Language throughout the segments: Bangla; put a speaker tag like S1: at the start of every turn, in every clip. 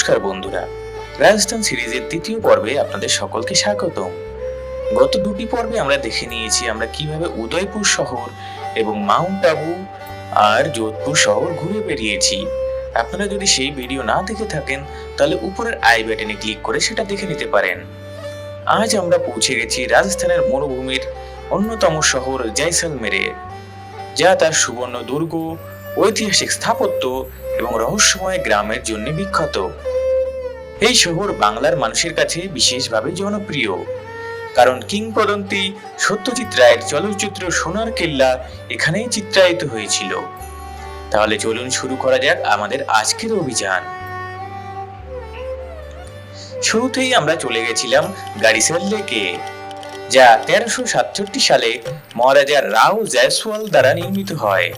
S1: নমস্কার বন্ধুরা। রাজস্থান সিরিজের তৃতীয় পর্বে আপনাদের সকলকে স্বাগতম। গত দুটি পর্বে আমরা দেখে নিয়েছি আমরা কীভাবে উদয়পুর শহর এবং মাউন্ট আবু আর যোধপুর শহর ঘুরে বেরিয়েছি আপনারা যদি সেই ভিডিও না দেখে থাকেন, তাহলে উপরের আই বাটনে ক্লিক করে সেটা দেখে নিতে পারেন। আজ আমরা পৌঁছে গেছি রাজস্থানের মরুভূমির অন্যতম শহর জয়সলমেরে, যা তার সুবর্ণ দুর্গ, ঐতিহাসিক স্থাপত্য এবং রহস্যময় গ্রামের জন্য বিখ্যাত। এই শহর বাংলার মানুষের কাছে বিশেষভাবে জনপ্রিয়। কারণ কিংবদন্তি সত্যজিৎ রায়ের চলচ্চিত্র সোনার কেল্লা এখানেই চিত্রায়িত হয়েছিল। তাহলে চলুন শুরু করা যাক আমাদের আজকের অভিযান। শুরুতেই আমরা চলে গেছিলাম গাড়িসার লেকে, যা তেরোশো সালে মহারাজা রাও জয়সওয়াল দ্বারা নির্মিত হয়।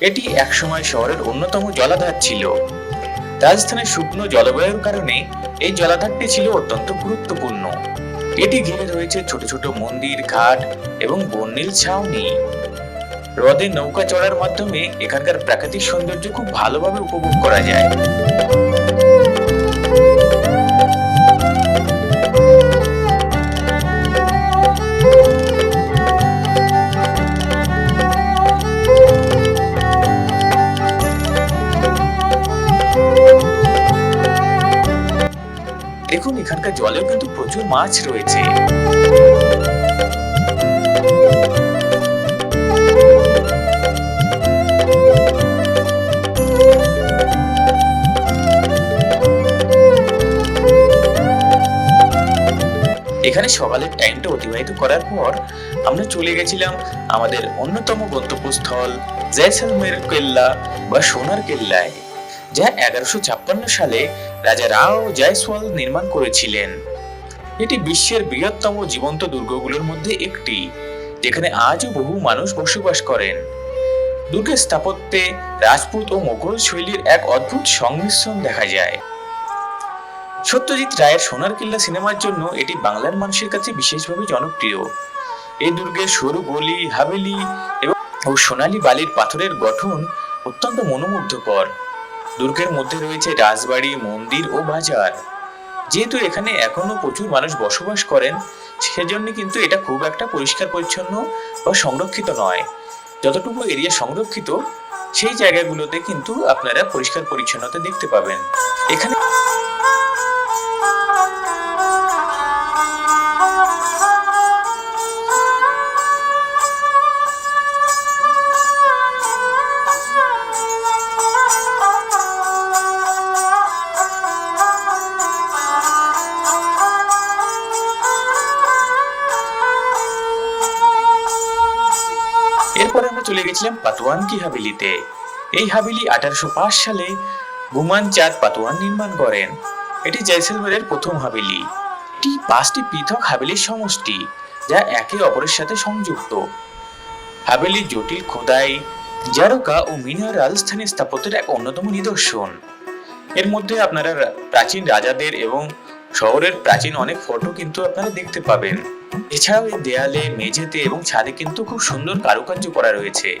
S1: এটি একসময় শহরের অন্যতম জলাধার ছিল। রাজস্থানের শুকনো জলবায়ুর কারণে এই জলাধারটি ছিল অত্যন্ত গুরুত্বপূর্ণ। এটি ঘিরে রয়েছে ছোট ছোট মন্দির, ঘাট এবং বন্যিল ছাউনি। হ্রদে নৌকা চড়ার মাধ্যমে এখানকার প্রাকৃতিক সৌন্দর্য খুব ভালোভাবে উপভোগ করা যায়। এখানকার জলেও কিন্তু প্রচুর মাছ রয়েছে। এখানে সকালের টাইমটা অতিবাহিত করার পর আমরা চলে গেছিলাম আমাদের অন্যতম গন্তব্যস্থল, জয়সলমের কেল্লা বা সোনার কেল্লায়। যা এগারোশো ছাপ্পান্ন সালে রাজা রাও জয়সওয়াল নির্মাণ করেছিলেন। এটি বিশ্বের বৃহত্তম জীবন্ত দুর্গগুলোর মধ্যে একটি, যেখানে আজও বহু মানুষ বসবাস করেন। দুর্গের স্থাপত্যে রাজপুত ও মোগল শৈলীর এক অদ্ভুত সংমিশ্রণ দেখা যায়। সত্যজিৎ রায়ের সোনার কিল্লা সিনেমার জন্য এটি বাংলার মানুষের কাছে বিশেষভাবে জনপ্রিয়। এই দুর্গের সরু গলি, হাভেলি এবং সোনালী বালির পাথরের গঠন অত্যন্ত মনোমুগ্ধকর। দুর্গের মধ্যে রয়েছে রাজবাড়ি, মন্দির ও বাজার। যেহেতু এখানে এখনও প্রচুর মানুষ বসবাস করেন, সেজন্য কিন্তু এটা খুব একটা পরিষ্কার পরিচ্ছন্ন বা সংরক্ষিত নয়। যতটুকু এরিয়া সংরক্ষিত, সেই জায়গাগুলোতে কিন্তু আপনারা পরিষ্কার পরিচ্ছন্নতা দেখতে পাবেন। এখানে চলে গেছিলাম পাতোয়ান কি হাবিলিতে। এই হাবিলি আঠারোশো পাঁচ সালে গুমান চাঁদ পাতোয়ান নির্মাণ করেন। এটি জয়সলমেরের প্রথম হাবিলি। এটি পাঁচটি পৃথক হাবিলির সমষ্টি, যা একে অপরের সাথে সংযুক্ত। হাবেলি জটিল খোদাই, জারকা ও মিনার রাজস্থানী স্থাপত্যের এক অন্যতম নিদর্শন। এর মধ্যে আপনারা প্রাচীন রাজাদের এবং শহরের প্রাচীন অনেক ফটো কিন্তু আপনারা দেখতে পাবেন। এছাড়াও এই দেয়ালে, মেঝেতে এবং ছাদে কিন্তু খুব সুন্দর কারুকার্য করা রয়েছে।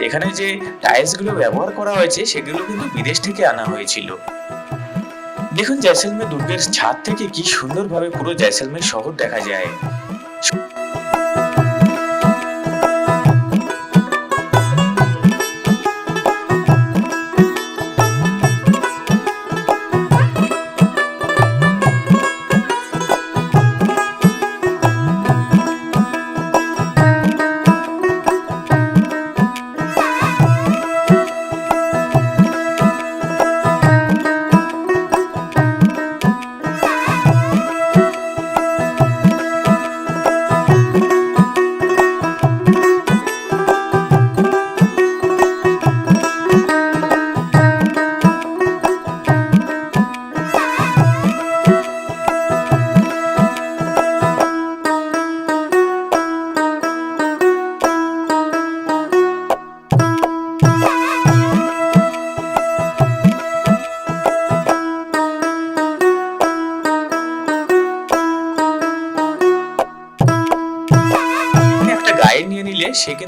S1: এখানে যে টাইলসগুলো ব্যবহার করা হয়েছে, সেগুলো কিন্তু বিদেশ থেকে আনা হয়েছিল। দেখুন, জয়সলমের দুর্গের ছাদ থেকে কি সুন্দরভাবে পুরো জয়সলমের শহর দেখা যায়।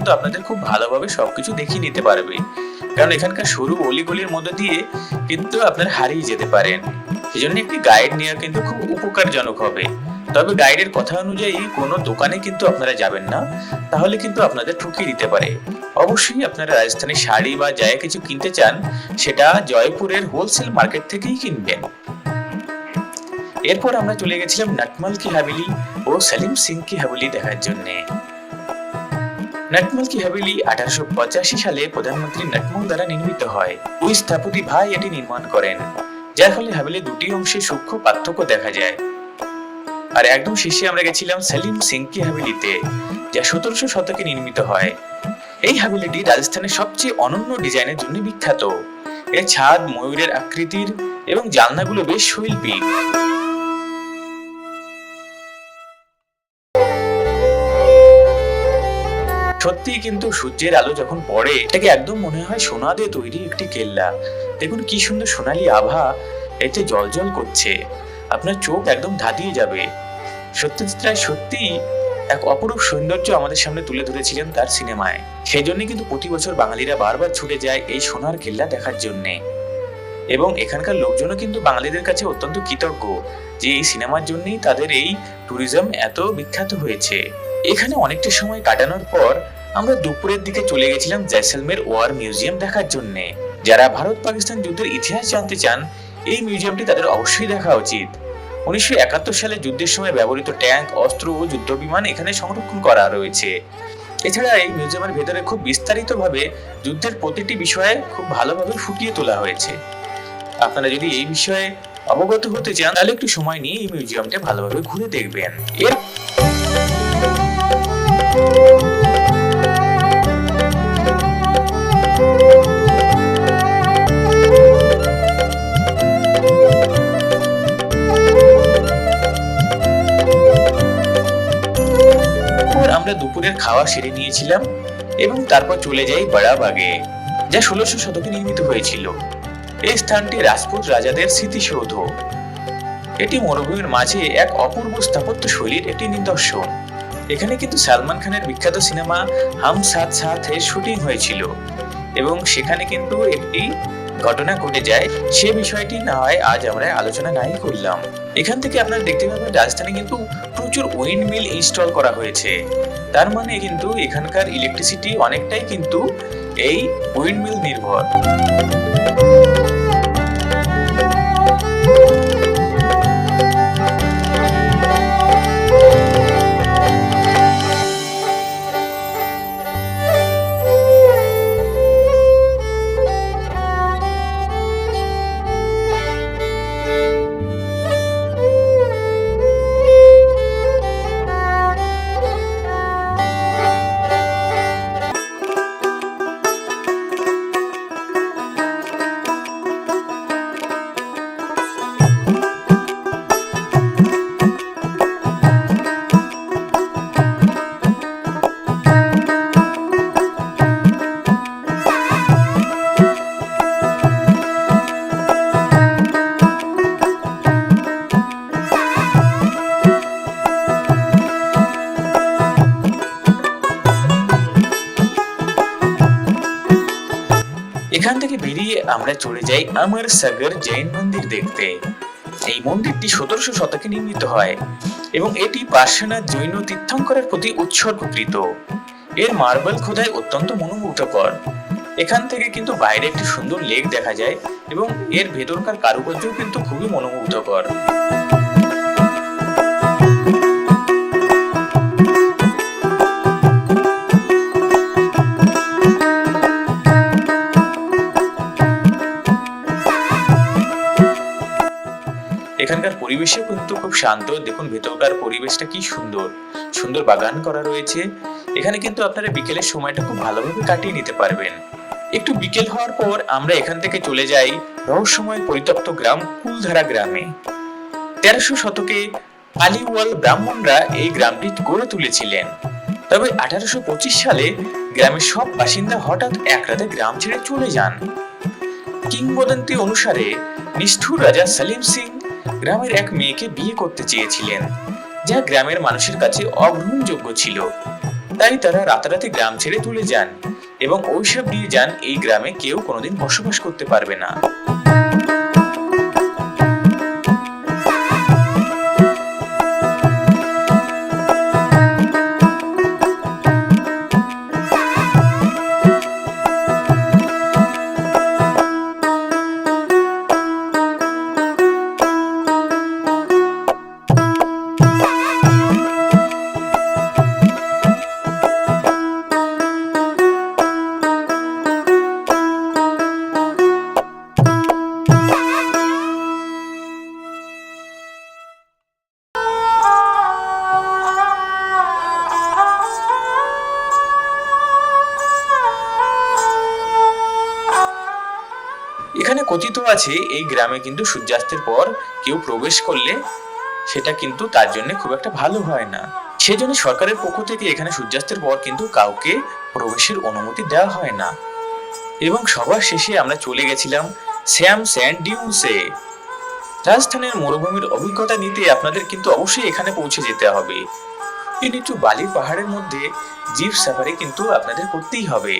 S1: কিন্তু আপনাদের খুব ভালোভাবে সবকিছু দেখিয়ে নিতে পারবে। কারণ এখানকার সরু অলিগলির মধ্যে দিয়ে কিন্তু আপনারা হারিয়ে যেতে পারেন। সেজন্য একটি গাইড নেওয়া কিন্তু খুব উপকারজনক হবে। তবে গাইডের কথা অনুযায়ী কোনো দোকানে কিন্তু আপনারা যাবেন না। তাহলে কিন্তু আপনাদের ঠকিয়ে দিতে পারে। অবশ্যই আপনারা রাজস্থানী শাড়ি বা যাই কিছু কিনতে চান, সেটা জয়পুরের হোলসেল মার্কেট থেকেই কিনবেন। এরপর আমরা চলে গেছিলাম নটমল কি হাভেলি ও সেলিম সিং কি হাভেলি দেখার জন্য। নটমল কি হাভেলি আঠারোশো পঁচাশি সালে প্রধানমন্ত্রী নটমল দ্বারা নির্মিত হয়। ওই স্থপতি ভাই এটি নির্মাণ করেন, যার ফলে হাভেলি দুটি অংশে সূক্ষ্ম পার্থক্য দেখা যায়। আর একদম শেষে আমরা গেছিলাম সেলিম সিং কি হাভেলিতে যা সতেরোশো শতকে নির্মিত হয়। এই হাভেলিটি রাজস্থানের সবচেয়ে অনন্য ডিজাইনের জন্য বিখ্যাত। এর ছাদ, ময়ূরের আকৃতির এবং জানলাগুলো বেশ শৈল্পিক। সত্যি কিন্তু সূর্যের আলো যখন পড়ে, এটাকে একদম মনে হয় সোনা দিয়ে তৈরি একটি কেল্লা। দেখুন কি সুন্দর সোনালী আভা, এতে জলজল করছে। আপনার চোখ একদম ধাঁধিয়ে যাবে। সত্যজিৎ রায় সত্যি এক অপরূপ সৌন্দর্য আমাদের সামনে তুলে ধরেছিলেন তার সিনেমায়। সেই জন্য কিন্তু প্রতি বছর বাঙালিরা বারবার ছুটে যায় এই সোনার কেল্লা দেখার জন্যে। এবং এখানকার লোকজনও কিন্তু বাঙালিদের কাছে অত্যন্ত কৃতজ্ঞ যে এই সিনেমার জন্যই তাদের এই ট্যুরিজম এত বিখ্যাত হয়েছে। এখানে অনেকটা সময় কাটানোর পর আমরা দুপুরের দিকে চলে গেছিলাম জয়সলমের ওয়ার মিউজিয়াম দেখার জন্য। যারা ভারত পাকিস্তান যুদ্ধের ইতিহাস জানতে চান, এই মিউজিয়ামটি তাদের অবশ্যই দেখা উচিত। উনিশশো একাত্তর সালে যুদ্ধের সময় ব্যবহৃত ট্যাঙ্ক, অস্ত্র ও যুদ্ধ বিমান এখানে সংরক্ষণ করা রয়েছে। এছাড়া এই মিউজিয়ামের ভেতরে খুব বিস্তারিতভাবে যুদ্ধের প্রতিটি বিষয়ে খুব ভালোভাবে ফুটিয়ে তোলা হয়েছে। আপনারা যদি এই বিষয়ে অবগত হতে চান, তাহলে একটু সময় নিয়ে এই মিউজিয়ামটা ভালোভাবে ঘুরে দেখবেন। এর আমরা দুপুরের খাওয়া সেরে নিয়েছিলাম এবং তারপর চলে যাই বাড়াবাগে যা ষোলোশো শতকে নির্মিত হয়েছিল। এই স্থানটি রাজপুত রাজাদের স্মৃতিসৌধ। এটি মরুভূমির মাঝে এক অপূর্ব স্থাপত্য শৈলীর একটি নিদর্শন। এখানে কিন্তু সালমান খানের বিখ্যাত সিনেমা হাম সাথ সাথ এর শুটিং হয়েছিল এবং সেখানে কিন্তু একটি ঘটনা ঘটে যায়। সে বিষয়টি না হয় আজ আমরা আলোচনা নাই করলাম। এখান থেকে আপনারা দেখতে পাবেন রাজস্থানে কিন্তু প্রচুর উইন্ড মিল ইনস্টল করা হয়েছে। তার মানে কিন্তু এখানকার ইলেকট্রিসিটি অনেকটাই কিন্তু এই উইন্ড মিল নির্ভর। আমরা চলে যাই আমার সাগর জৈন মন্দির দেখতে। এই মন্দিরটি সতেরোশো শতকে নির্মিত হয় এবং এটি পার্শ্বনাথ জৈন তীর্থঙ্করের প্রতি উৎসর্গকৃত। এর মার্বেল খোদাই অত্যন্ত মনোমুগ্ধকর। এখান থেকে কিন্তু বাইরে একটি সুন্দর লেক দেখা যায় এবং এর ভেতরকার কারুকার্যও কিন্তু খুবই মনোমুগ্ধকর। পরিবেশও কিন্তু খুব শান্ত। দেখুন, ভেতরকার পরিবেশটা কি সুন্দর। সুন্দর বাগান করা রয়েছে। এখানে কিন্তু আপনারা বিকেলের সময়টা খুব ভালোভাবে কাটিয়ে নিতে পারবেন। একটু বিকেল হওয়ার পর আমরা এখান থেকে চলে যাই রহস্যময় পরিত্যক্ত গ্রাম কুলধারা গ্রামে। তেরোশো শতকে আলিওয়াল ব্রাহ্মণরা এই গ্রামটি গড়ে তুলেছিলেন। তবে আঠারোশো পঁচিশ সালে গ্রামের সব বাসিন্দা হঠাৎ এক রাতে গ্রাম ছেড়ে চলে যান। কিংবদন্তি অনুসারে নিষ্ঠুর রাজা সালিম সিং গ্রামের এক মেয়েকে বিয়ে করতে চেয়েছিলেন, যা গ্রামের মানুষের কাছে অগ্রহণযোগ্য ছিল। তাই তারা রাতারাতি গ্রাম ছেড়ে তুলে যান এবং ওইসব দিয়ে যান এই গ্রামে কেউ কোনোদিন বসবাস করতে পারবে না। এখানে কথিত আছে, এই গ্রামে কিন্তু সূর্যাস্তের পর কেউ প্রবেশ করলে সেটা কিন্তু তার জন্য খুব একটা ভালো হয় না। সেজন্য সরকারের পক্ষ থেকে এখানে সূর্যাস্তের পর কিন্তু কাউকে প্রবেশের অনুমতি দেওয়া হয় না। এবং সবার শেষে আমরা চলে গেছিলাম শ্যাম স্যান্ড ডিউসে। রাজস্থানের মরুভূমির অভিজ্ঞতা নিতে আপনাদের কিন্তু অবশ্যই এখানে পৌঁছে যেতে হবে। এই নিচু বালির পাহাড়ের মধ্যে জিপ সাফারি কিন্তু আপনাদের করতেই হবে।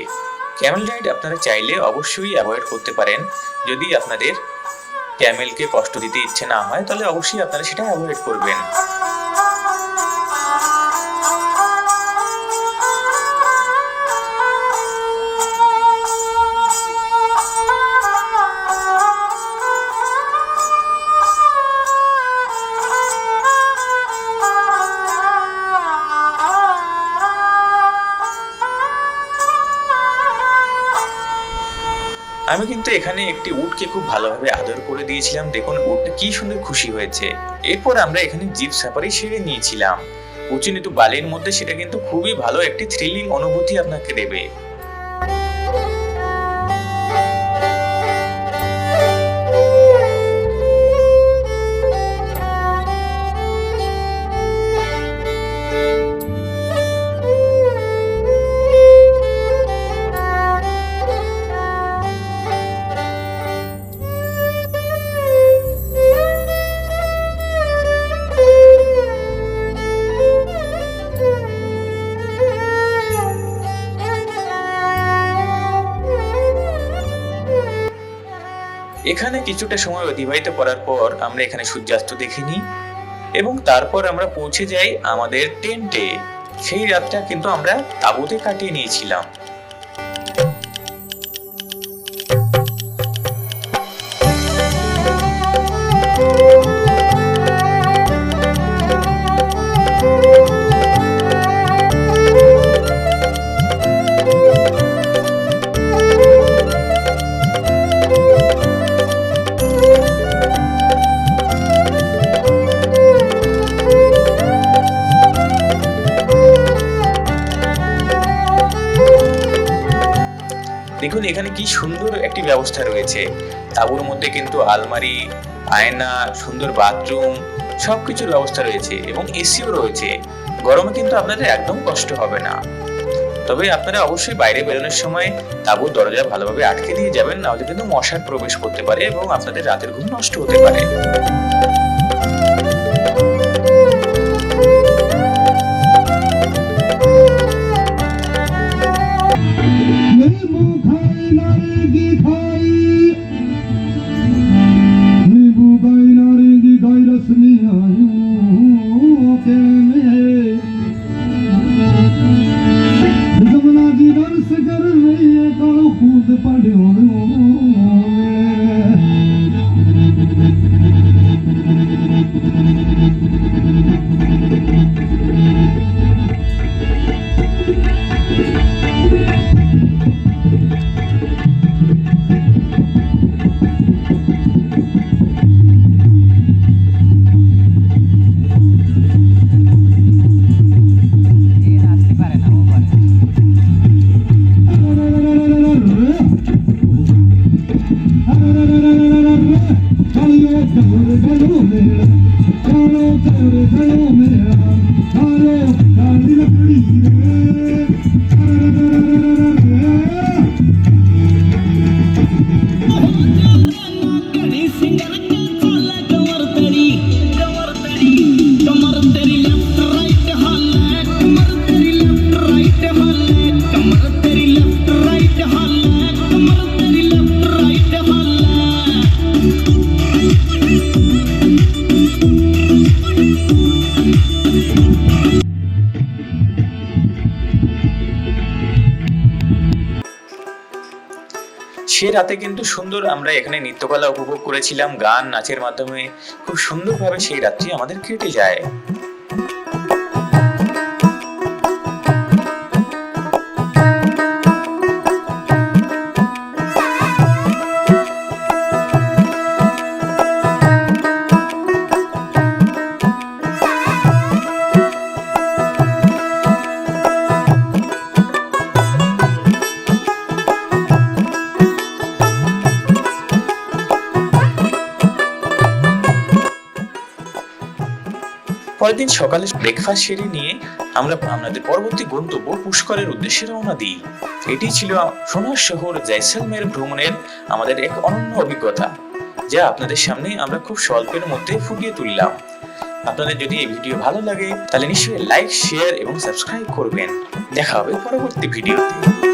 S1: ক্যামেল রাইড আপনারা চাইলে অবশ্যই অ্যাভয়েড করতে পারেন। যদি আপনাদের ক্যামেলকে কষ্ট দিতে ইচ্ছে না হয়, তাহলে অবশ্যই আপনারা সেটা অ্যাভয়েড করবেন। আমি কিন্তু এখানে একটি উটকে খুব ভালোভাবে আদর করে দিয়েছিলাম। দেখুন, উটটা কি সুন্দর খুশি হয়েছে। এরপর আমরা এখানে জিপ সাফারি সেরে নিয়েছিলাম। উঁচু নিতু বালির মধ্যে সেটা কিন্তু খুবই ভালো একটি থ্রিলিং অনুভূতি আপনাকে দেবে। এখানে কিছুটা সময় অতিবাহিত করার পর আমরা এখানে সূর্যাস্ত দেখে নিই এবং তারপর আমরা পৌঁছে যাই আমাদের টেন্টে। সেই রাতটা কিন্তু আমরা তাঁবুতে কাটিয়ে নিয়েছিলাম। সুন্দর একটি ব্যবস্থা রয়েছে। তাঁবুর মধ্যে কিন্তু আলমারি, আয়না, সুন্দর বাথরুম সবকিছুর ব্যবস্থা রয়েছে এবং এসিও রয়েছে। গরমে কিন্তু আপনাদের একদম কষ্ট হবে না। তবে আপনারা অবশ্যই বাইরে বেরোনোর সময় তাঁবুর দরজা ভালোভাবে আটকে দিয়ে যাবেন, নাহলে কিন্তু মশার প্রবেশ করতে পারে এবং আপনাদের রাতের ঘুম নষ্ট হতে পারে। রাতে কিন্তু সুন্দর আমরা এখানে নৃত্যকলা উপভোগ করেছিলাম, গান, নাচের মাধ্যমে। খুব সুন্দরভাবে সেই রাত্রি আমাদের কেটে যায়। পরের দিন সকালে ব্রেকফাস্ট সেরে নিয়ে আমরা আমাদের পরবর্তী গন্তব্য পুষ্করের উদ্দেশ্যে রওনা দিই। এটি ছিল সোনার শহর জয়সলমের ভ্রমণের আমাদের এক অনন্য অভিজ্ঞতা, যা আপনাদের সামনে আমরা খুব স্বল্পের মধ্যে ফুটিয়ে তুললাম। আপনাদের যদি এই ভিডিও ভালো লাগে, তাহলে নিশ্চয়ই লাইক শেয়ার এবং সাবস্ক্রাইব করবেন। দেখা হবে পরবর্তী ভিডিওতে।